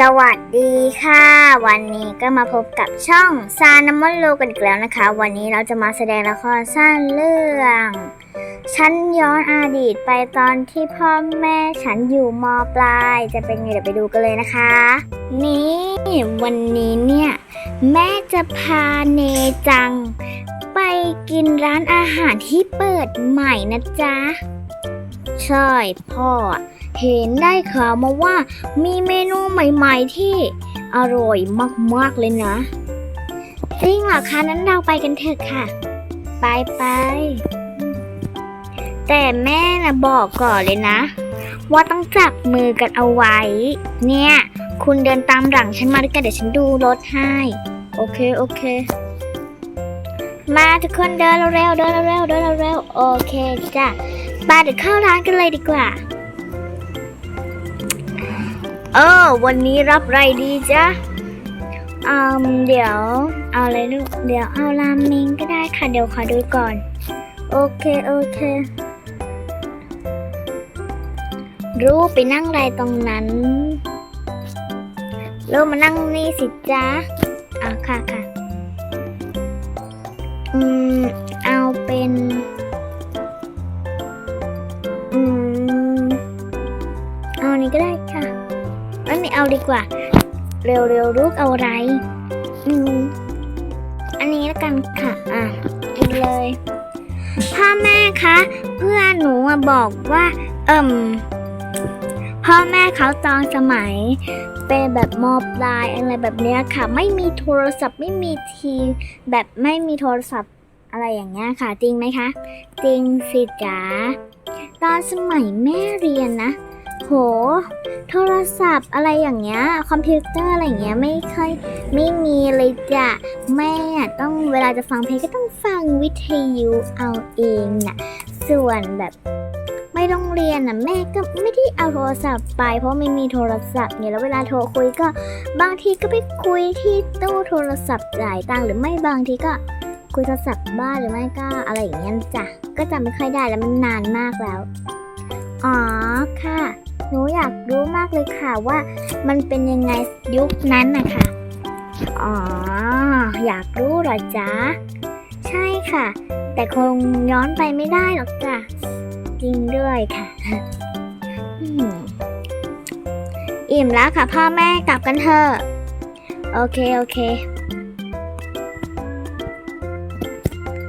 สวัสดีค่ะ วันนี้ก็มาพบกับช่องซานามอนโลกันอีกแล้วนะคะ วันนี้เราจะมาแสดงละครสั้นเรื่องฉันย้อนอดีตไปตอนที่พ่อแม่ฉันอยู่มปลาย จะเป็นไงเดี๋ยวไปดูกันเลยนะคะ นี่วันนี้เนี่ย แม่จะพาเนจัง ไปกินร้านอาหารที่เปิดใหม่นะจ๊ะ ใช่พ่อ เห็นได้ข่าวมาว่ามีเมนูใหม่ๆที่อร่อยมากๆเลยนะ จริงเหรอคะนั้นเราไปกันเถอะค่ะ ไปไป แต่แม่นะบอกก่อนเลยนะ ว่าต้องจับมือกันเอาไว้ เนี่ย คุณเดินตามหลังฉันมาด้วยกันเดี๋ยวฉันดูรถให้ โอเค โอเคมาทุกคนเดินเร็วเดินเร็วเดินเร็วโอเคจ้ะไปเดี๋ยวเข้าร้านกันเลยดีกว่า เออ วันนี้รับอะไรดีจ๊ะอืมเดี๋ยว เอาอะไรลูก เดี๋ยวเอาราเมงก็ได้ค่ะ เดี๋ยวขอดูก่อน โอเค โอเค รู้ไปนั่งอะไรตรงนั้นรู้มานั่งนี่สิจ๊ะอะค่ะค่ะ อืม เอาเป็น เอาดีกว่า เร็วๆลูกเอาอะไรอืมอันนี้แล้วกันค่ะ อะกินเลย พ่อแม่คะ เพื่อนหนูอะบอกว่า เอิ่มพ่อแม่เขาตอนสมัย เป็นแบบมอปลายอะไรแบบเนี้ยค่ะ ไม่มีโทรศัพท์ไม่มีทีแบบไม่มีโทรศัพท์อะไรอย่างเงี้ยค่ะ จริงไหมคะ จริงสิจ๋าตอนสมัยแม่เรียนนะ โห โทรศัพท์อะไรอย่างเงี้ย คอมพิวเตอร์อะไรอย่างเงี้ยไม่ค่อยไม่มีเลยจ้ะ แม่ต้องเวลาจะฟังเพลงก็ต้องฟังวิทยุเอาเองน่ะ ส่วนแบบไม่ต้องเรียนน่ะแม่ก็ไม่ได้เอาโทรศัพท์ไป เพราะไม่มีโทรศัพท์เนี่ยแล้วเวลาโทรคุยก็ บางทีก็ไปคุยที่ตู้โทรศัพท์จ่ายตังค์หรือไม่บางทีก็คุยโทรศัพท์บ้านหรือไม่ก็อะไรอย่างเงี้ยจ้ะก็จำไม่ค่อยได้แล้วมันนานมากแล้ว อ๋อค่ะ หนูอยากรู้มากเลยค่ะว่ามันเป็นยังไงยุคนั้นนะคะอ๋อ อยากรู้เหรอจ๊ะ ใช่ค่ะ แต่คงย้อนไปไม่ได้หรอกจ้ะ จริงด้วยค่ะอิ่มแล้วค่ะพ่อแม่กลับกันเถอะ โอเค โอเค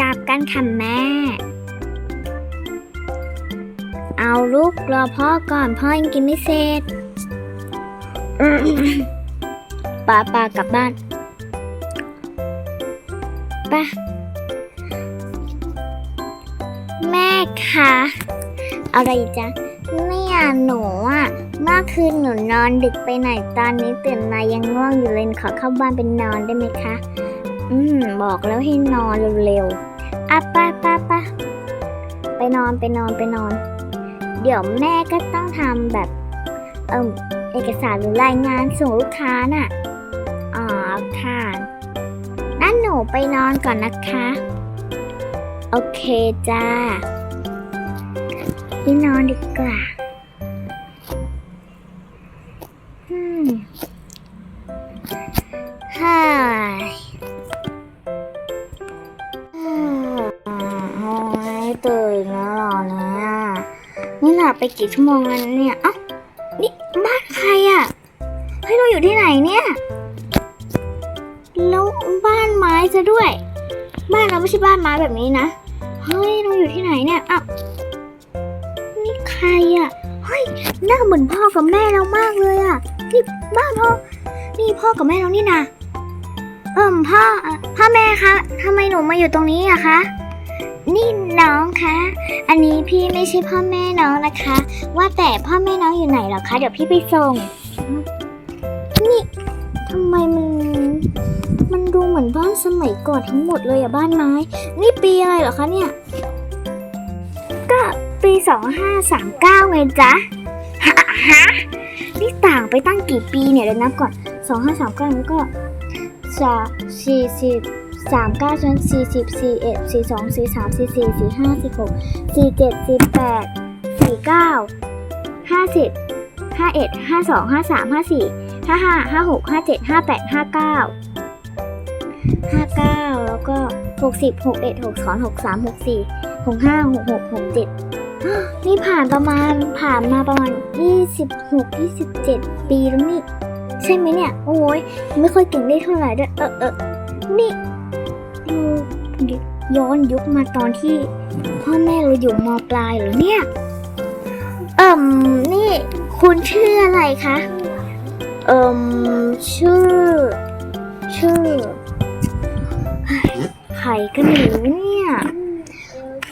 กลับกันค่ะแม่ เอาลูกรอพ่อก่อนพ่อยังกินไม่เสร็จป้าป้ากลับบ้านป้าแม่คะอะไรจ๊ะเนี่ยหนูอะเมื่อคืนหนูนอนดึกไปไหนตอนนี้ตื่นมายังง่วงอยู่เลยขอเข้าบ้านเป็นนอนได้ไหมคะ อืม บอกแล้วให้นอนเร็วๆอะป้าป้าป้าไปนอนไปนอนไปนอน เดี๋ยวแม่ก็ต้องทำแบบเอ่มเอกสารหรือรายงานส่งลูกค้าน่ะ อ๋อค่ะนั่นหนูไปนอนก่อนนะคะ โอเคจ้าไปนอนดีกว่าอืมฮ่ายอืมโอ้ยตื่นแล้วรอเนี่ย นี่หลับไปกี่ชั่วโมงแล้วเนี่ยเอ้านี่บ้านใครอะ่ะเฮ้ยเราอยู่ที่ไหนเนี่ยแล้วบ้านไม้ซะด้วย บ้านเราไม่ใช่บ้านไม้แบบนี้นะเฮ้ยเราอยู่ที่ไหนเนี่ยอ้าวนี่ใครอะ่ะเฮ้ยหน้าเหมือนพ่อกับแม่เรามากเลยอะ่ะนี่บ้านพ่อนี่พ่อกับแม่เรานี่นะเอิ่มพ่อเอ่อพ่อแม่คะทำไมหนูมาอยู่ตรงนี้อะคะ นี่น้องคะ อันนี้พี่ไม่ใช่พ่อแม่น้องนะคะ ว่าแต่พ่อแม่น้องอยู่ไหนหรอคะ เดี๋ยวพี่ไปส่ง นี่ทำไมมัน มันดูเหมือนบ้านสมัยก่อนทั้งหมดเลยอะบ้านไม้ นี่ปีอะไรหรอคะเนี่ย ก็ปีสองห้าสามเก้าไงจ๊ะฮะฮะนี่ต่างไปตั้งกี่ปีเนี่ยเดี๋ยวนับก่อนสองห้าสามเก้าแล้วก็สามสี่สิบ สามเก้าจนสี่สิบสี่เอ็ดสี่สองสี่สามสี่สี่สี่ห้าสี่หกสี่เจ็ดสี่แปดสี่เก้าห้าสิบห้าเอ็ดห้าสองห้าสามห้าสี่ห้าห้าห้าหกห้าเจ็ดห้าแปดห้าเก้าห้าเก้าแล้วก็หกสิบหกเอ็ดหกสองหกสามหกสี่หกห้าหกหกหกเจ็ดนี่ผ่านประมาณผ่านมาประมาณยี่สิบหกยี่สิบเจ็ดปีแล้วนี่ ใช่ไหมเนี่ย โอ้ยไม่ค่อยเก่งได้เท่าไหร่ด้วย เออเออนี่ เราย้อนยุคมาตอนที่ พ่อแม่เราอยู่มปลายเหรอเนี่ยเอ่มนี่คุณชื่ออะไรคะเอ่มชื่อ ชื่อเฮ้ยใครก็ไม่รู้เนี่ย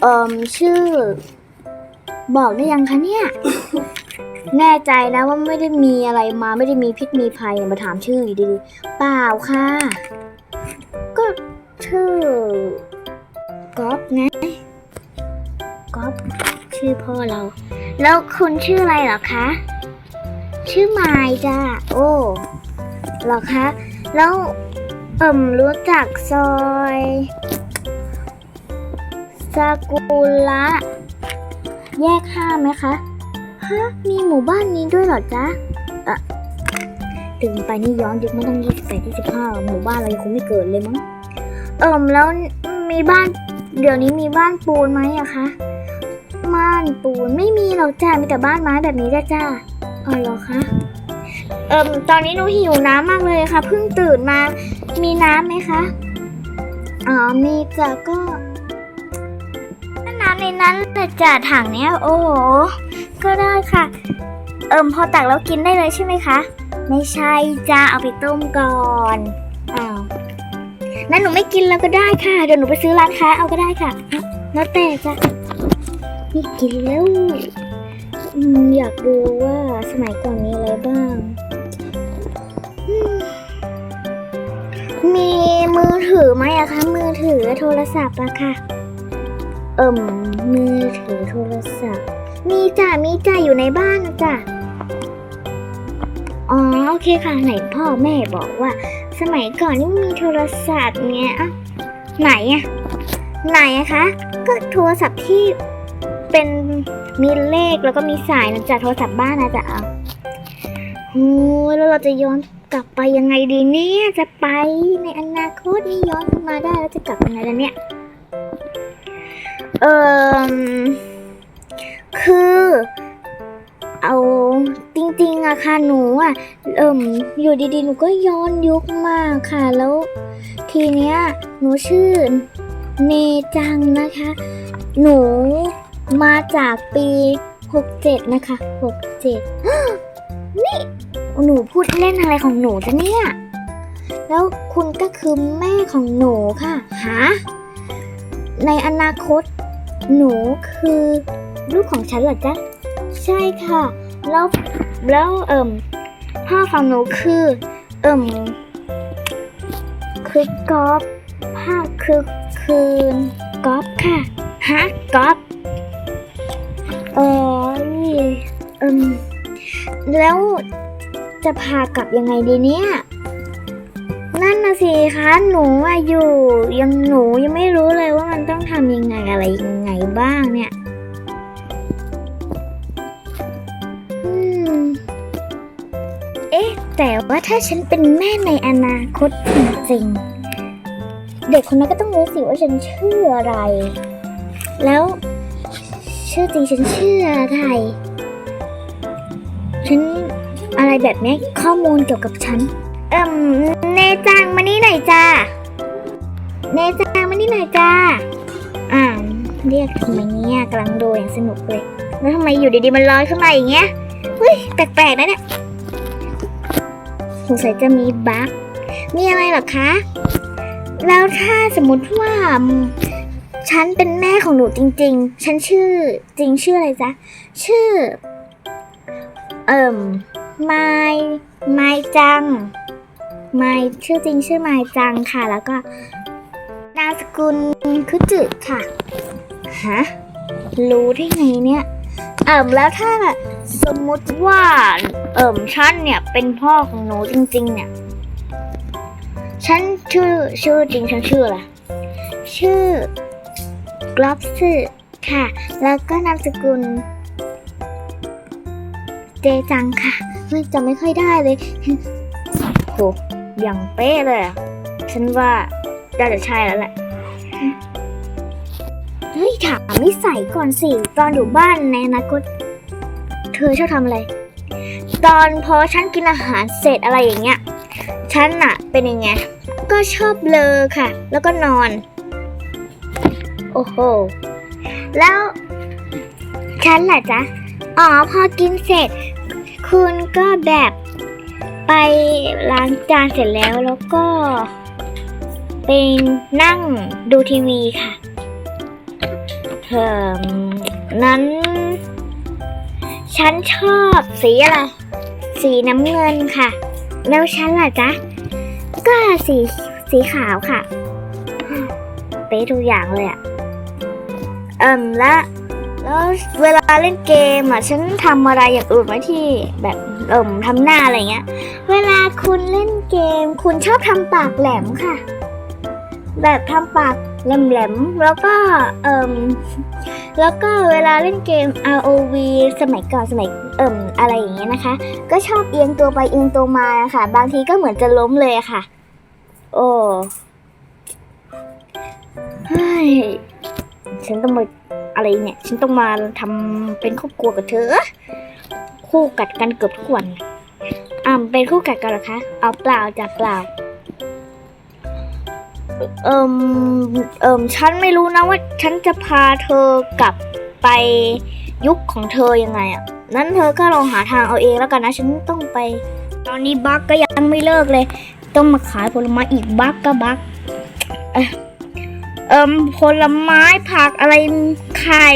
เอ่มชื่อ บอกได้ยังคะเนี่ยแน่ใจนะว่าไม่ได้มีอะไรมาไม่ได้มีพิษมีภัยมาถามชื่ออยู่ดีๆเปล่าค่ะ ก็ ชื่อก๊อฟไงก๊อฟชื่อพ่อเรา แล้วคุณชื่ออะไรเหรอคะ ชื่อไมายจ้าโอ้เหรอคะ แล้วเอิ่มรู้จักซอยซากุระแยกห้าไหมคะ ฮะ มีหมู่บ้านนี้ด้วยเหรอจ๊ะเอะถึงไปนี่ย้อนยุคไม่ต้องยี่สิบแปดยี่สิบห้าหมู่บ้านเรายังคงไม่เกิดเลยมั้ง เอิมแล้วมีบ้าน เดี๋ยวนี้มีบ้านปูนไหมอะคะบ้านปูนไม่มีหรอกจ้ามีแต่บ้านไม้แบบนี้จ้าจ้าอ๋อเหรอคะเอิมตอนนี้หนูหิวน้ำมากเลยค่ะเพิ่งตื่นมา มีน้ำไหมคะอ๋อมีจ้ะก็น้ำในนั้นแต่จ่าถังเนี้ยโอ้โหก็ได้ค่ะ เอิมพอตักแล้วกินได้เลยใช่ไหมคะ ไม่ใช่จ้าเอาไปต้มก่อนอ้าว นั่นหนูไม่กินแล้วก็ได้ค่ะ เดี๋ยวหนูไปซื้อร้านค้าเอาก็ได้ค่ะอะแล้วแต่จ้ะนี่กินแล้วอยากดูว่าสมัยก่อนมีอะไรบ้างมมีมือถือไหมอะคะ มือถือโทรศัพท์อะค่ะ เอิ่มมือถือโทรศัพท์ มีจ้ะมีจ้ะอยู่ในบ้านนะจ้ะอ๋อโอเคค่ะไหนพ่อแม่บอกว่า สมัยก่อนนี่มีโทรศัพท์เงี้ยไหนอะไหนอะคะ ก็โทรศัพท์ที่เป็นมีเลขแล้วก็มีสายนะจ๊ะโทรศัพท์บ้านนะจ๊ะเอาโอ้แล้วเราจะย้อนกลับไปยังไงดีเนี่ยจะไปในอนาคตนี่ย้อนมาได้แล้วจะกลับยังไงล่ะเนี่ยเออคือ เอาจริงๆอะค่ะหนูอะเอิ่มอยู่ดีๆ หนูก็ย้อนยุคมาค่ะ แล้วทีเนี้ยหนูชื่อเนจังนะคะ หนูมาจากปี 67 นะคะ 67 นี่หนูพูดเล่นอะไรของหนูจะเนี่ย แล้วคุณก็คือแม่ของหนูค่ะฮะในอนาคต หนูคือลูกของฉันเหรอจ๊ะ ช่ค่ะ แล้วแล้วเอิ่มพ่อของหนูคือ เอิ่มคือกอล์ฟพ่อคือคือกอฟค่ะฮะกอฟเออเอิ่มแล้วจะพากลับยังไงดีเนี่ย นั่นนะสิคะหนูอยู่ยังหนูยังไม่รู้เลยว่ามันต้องทำยังไงอะไรยังไงบ้างเนี่ย แต่ว่าถ้าฉันเป็นแม่ในอนาคตจริงๆ เด็กคนนั้นก็ต้องรู้สิว่าฉันชื่ออะไร แล้วชื่อจริงฉันชื่ออะไร ฉันอะไรแบบนี้ข้อมูลเกี่ยวกับฉัน เอิ่มเนจังมานี่หน่อยจ้าเนจังมานี่หน่อยจ้าอ่าเรียกทำไมเนี่ยกำลังดูอย่างสนุกเลย แล้วทำไมอยู่ดีๆมันลอยขึ้นมาอย่างเงี้ยเฮ้ยแปลกๆนะเนี่ย งสัยจะมีบั๊กมีอะไรหรอคะ แล้วถ้าสมมติว่าฉันเป็นแม่ของหนูจริง ๆ ฉันชื่อจริงชื่ออะไรจ๊ะ ชื่อ เอิ่มไมไมจัง ไมชื่อจริงชื่อไมจังค่ะ แล้วก็นามสกุลคุจึค่ะ ฮะ รู้ได้ไงเนี่ย เอิ่มแล้วถ้า สมมุติว่าเอิ่มฉันเนี่ยเป็นพ่อของหนูจริง ๆ เนี่ย ฉันชื่อชื่อจริงฉันชื่ออะไรชื่อกลอบสึค่ะ แล้วก็นามสกุล เจจังค่ะเฮ้ยจำไม่ค่อยได้เลยโหอย่างเป๊ะเลยอะฉันว่าน่าจะใช่แล้วแหละเฮ้ยถามนิสัยก่อนสิ ตอนอยู่บ้านในอนาคต เธอชอบทำอะไร ตอนพอฉันกินอาหารเสร็จอะไรอย่างเงี้ย ฉันน่ะเป็นยังไง ก็ชอบเลอค่ะ แล้วก็นอน โอ้โห แล้ว ฉันล่ะจ๊ะ อ๋อ พอกินเสร็จ คุณก็แบบไปล้างจานเสร็จแล้วแล้วก็ไปนั่งดูทีวีค่ะเทอมนั้น ฉันชอบสีอะไร สีน้ำเงินค่ะ แล้วฉันล่ะจ๊ะ ก็สีสีขาวค่ะเป๊ะทุกอย่างเลยอะเอิ่มและแล้วเวลาเล่นเกมอะฉันทำอะไรอย่างอื่นไหมที่แบบเอิ่มทำหน้าอะไรเงี้ย เวลาคุณเล่นเกม คุณชอบทำปากแหลมค่ะ แบบทำปาก แหลมๆ แล้วก็เอ่มแล้วก็เวลาเล่นเกม ROV สมัยก่อนสมัยเอิ่มอะไรอย่างเงี้ยนะคะ ก็ชอบเอียงตัวไปเอียงตัวมาค่ะ บางทีก็เหมือนจะล้มเลยะค่ะ โอ้เฮ้ยฉันต้องมาอะไรเนี่ย ฉันต้องมาทำเป็นครอบครัวกับเธอ คู่กัดกันเกือบทุกวันอ่าเป็นคู่กัดกันหรอคะ เอาเปล่าจากเปล่า เอิมเอิมฉันไม่รู้นะว่า ฉันจะพาเธอกลับไปยุคของเธอยังไงอะ นั้นเธอก็ลองหาทางเอาเองแล้วกันนะ ฉันต้องไป ตอนนี้บักก็ยังไม่เลิกเลย ต้องมาขายผลไม้อีกบักก็บักเอ่อเอิมผลไม้ผักอะไรไข่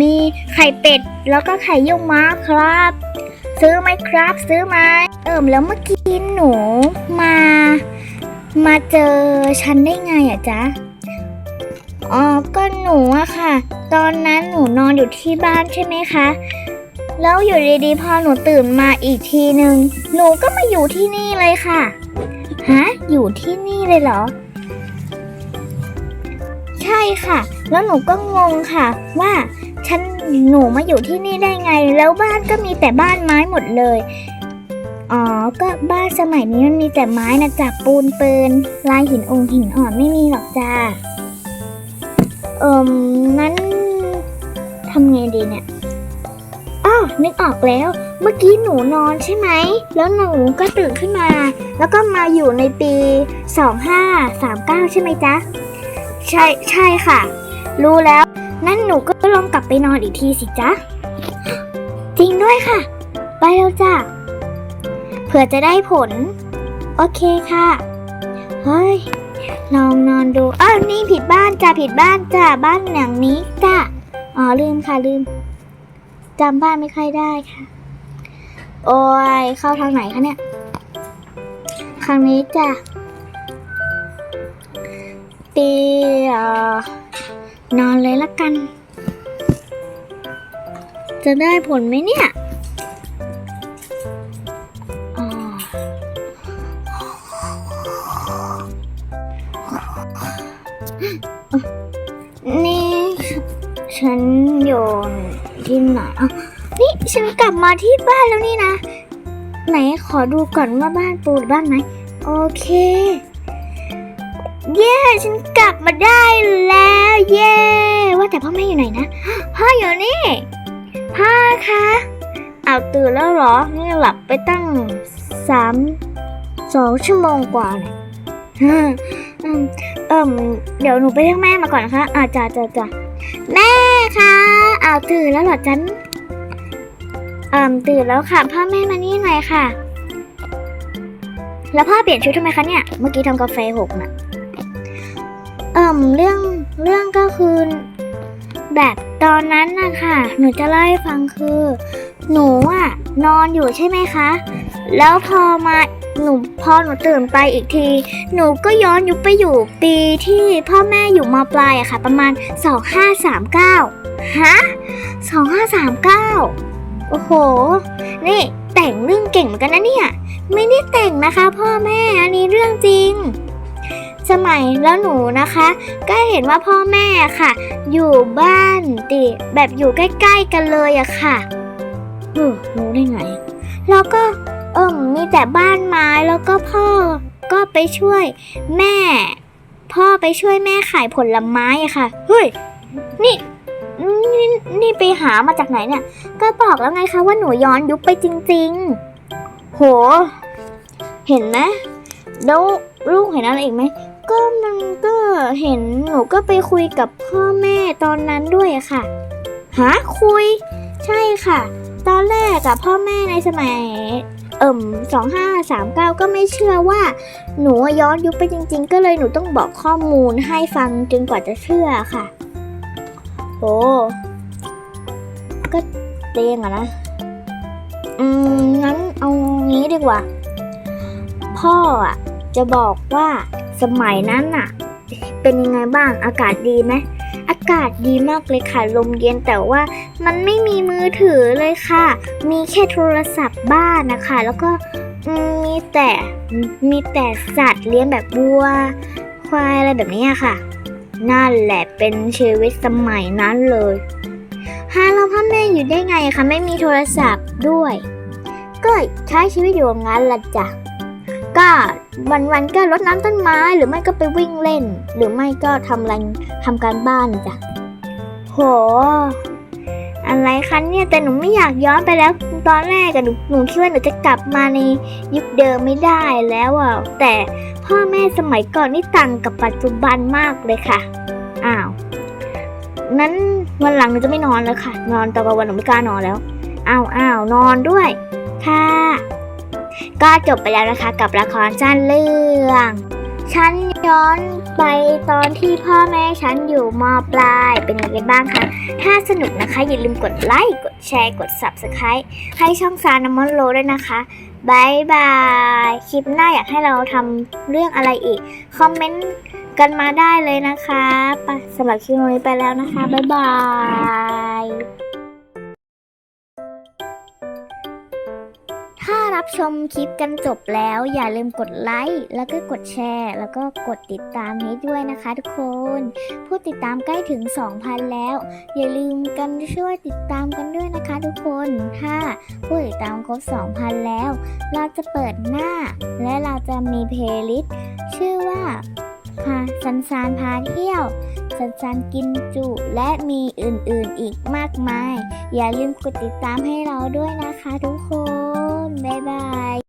มีไข่เป็ด แล้วก็ไข่เยี่ยวม้าครับ ซื้อไหมครับ ซื้อไหมเอิมแล้วเมื่อกี้หนูมา มาเจอฉันได้ไงอะจ๊ะ อ๋อ ก็หนูอะค่ะ ตอนนั้นหนูนอนอยู่ที่บ้านใช่ไหมคะ แล้วอยู่ดีๆ พอหนูตื่นมาอีกทีนึง หนูก็มาอยู่ที่นี่เลยค่ะ ฮะ อยู่ที่นี่เลยเหรอ ใช่ค่ะ แล้วหนูก็งงค่ะ ว่าฉันหนูมาอยู่ที่นี่ได้ไง แล้วบ้านก็มีแต่บ้านไม้หมดเลย อ๋อ ก็บ้านสมัยนี้มันมีแต่ไม้นะจ๊ะปูนเปินลายหินองค์หินอ่อนไม่มีหรอกจ้าเอิมนั้นทำไงดีเนี่ยอ้าวนึกออกแล้ว เมื่อกี้หนูนอนใช่ไหม แล้วหนูก็ตื่นขึ้นมา แล้วก็มาอยู่ในปี 2539 ใช่ไหมจ๊ะ ใช่ใช่ค่ะ รู้แล้ว นั่นหนูก็ลองกลับไปนอนอีกทีสิจ๊ะ จริงด้วยค่ะ ไปแล้วจ้ะ ผื่อจะได้ผล โอเคค่ะ เฮ้ย ลองนอนดู อ้าว นี่ผิดบ้านจ้ะผิดบ้านจ้ะบ้านหลังนี้จ้ะอ๋อ ลืมค่ะลืมจำบ้านไม่ค่อยได้ค่ะ โอ้ย เข้าทางไหนคะเนี่ยทางนี้จ้ะตีเอ่อนอนเลยละกัน จะได้ผลไหมเนี่ย ที่ไหนอะนี่ฉันกลับมาที่บ้านแล้วนี่นะ ไหนขอดูก่อนว่าบ้านปูหรือบ้านไหมโอเค เย้ ฉันกลับมาได้แล้ว เย้ ว่าแต่พ่อแม่อยู่ไหนนะ พ่ออยู่นี่ พ่อคะเอาตื่นแล้วเหรอนี่หลับไปตั้งสามสองชั่วโมงกว่าเนี่ยอืมอืมเอิ่มเดี๋ยวหนูไปเรียกแม่มาก่อนนะคะอาจ้าจ้าจ้า คะเอาวตื่นแล้วเหรอจันเอ่มตื่นแล้วค่ะ พ่อแม่มานี่หน่อยค่ะ แล้วพ่อเปลี่ยนชุดทำไมคะเนี่ย เมื่อกี้ทำกาแฟหกน่ะเอิ่มเรื่องเรื่องก็คือแบบตอนนั้นนะคะหนูจะเล่าให้ฟังคือ หนูอะนอนอยู่ใช่ไหมคะ แล้วพอมา หนูพอหนูตื่นไปอีกที หนูก็ย้อนยุคไปอยู่ปีที่พ่อแม่อยู่มปลายอะค่ะ ประมาณ 2539 ฮะ 2539 โอ้โห นี่แต่งเรื่องเก่งเหมือนกันนะเนี่ย ไม่ได้แต่งนะคะ พ่อแม่อันนี้เรื่องจริง สมัยแล้วหนูนะคะ ก็เห็นว่าพ่อแม่อะค่ะ อยู่บ้านติแบบอยู่ใกล้ ๆ กันเลยอะค่ะเออรู้ได้ไง แล้วก็ เอิมมีแต่บ้านไม้แล้วก็พ่อก็ไปช่วยแม่ พ่อไปช่วยแม่ขายผลไม้อะค่ะ เฮ้ย นี่นี่นี่ไปหามาจากไหนเนี่ย ก็บอกแล้วไงคะว่าหนูย้อนยุคไปจริง ๆ โห เห็นไหมแล้วลูกเห็นอะไรอีกไหม ก็มันก็เห็นหนูก็ไปคุยกับพ่อแม่ตอนนั้นด้วยค่ะฮะคุย ใช่ค่ะ ตอนแรกอะพ่อแม่ในสมัย เอิ่มสองห้าสามเก้าก็ไม่เชื่อว่าหนูย้อนยุคไปจริง ๆ ก็เลยหนูต้องบอกข้อมูลให้ฟังจนกว่าจะเชื่อค่ะโอ้ก็เตียงอะนะ อืม งั้นเอางี้ดีกว่า พ่ออะจะบอกว่าสมัยนั้นอะเป็นยังไงบ้างอากาศดีไหม อากาศดีมากเลยค่ะ ลมเย็นแต่ว่ามันไม่มีมือถือเลยค่ะ มีแค่โทรศัพท์บ้านนะคะ แล้วก็มีแต่มีแต่สัตว์เลี้ยงแบบวัว ควายอะไรแบบนี้ค่ะ นั่นแหละเป็นชีวิตสมัยนั้นเลยฮาเราพ่อแม่อยู่ได้ไงคะไม่มีโทรศัพท์ด้วย ก็ใช้ชีวิตอยู่งนั้นละจ้ะก็ วันๆก็รดน้ำต้นไม้ หรือไม่ก็ไปวิ่งเล่น หรือไม่ก็ทำอะไรทำการบ้านจ้ะโห อะไรคะเนี่ยแต่หนูไม่อยากย้อนไปแล้ว ตอนแรกอะหนูหนูคิดว่าหนูจะกลับมาในยุคเดิมไม่ได้แล้วอะแต่พ่อแม่สมัยก่อนนี่ต่างกับปัจจุบันมากเลยค่ะ อ้าวนั้นวันหลังหนูจะไม่นอนแล้วค่ะ นอนตอนกลางวันหนูไม่กล้านอนแล้ว อ้าวอ้าวนอนด้วย ค่ะ ก็จบไปแล้วนะคะกับละครสั้นเรื่อง ฉันย้อนไปตอนที่พ่อแม่ฉันอยู่มปลายเป็นยังไงบ้างคะ ถ้าสนุกนะคะ อย่าลืมกดไลค์ กดแชร์ กด Subscribe ให้ช่องซานามอนโลด้วยนะคะบายบาย คลิปหน้าอยากให้เราทำเรื่องอะไรอีก คอมเมนต์กันมาได้เลยนะคะสำหรับคลิปนี้ไปแล้วนะคะบายบาย รับชมคลิปกันจบแล้ว อย่าลืมกดไลค์แล้วก็กดแชร์ แล้วก็กดติดตามให้ด้วยนะคะทุกคน ผู้ติดตามใกล้ถึง 2,000 แล้ว อย่าลืมกันช่วยติดตามกันด้วยนะคะทุกคนถ้าผู้ติดตามครบ 2,000 แล้ว เราจะเปิดหน้า และเราจะมีเพลย์ลิสต์ชื่อว่าพาสันสานพาเที่ยว สันสานกินจุ และมีอื่นๆอีกมากมาย อย่าลืมกดติดตามให้เราด้วยนะคะทุกคน บ๊ายบาย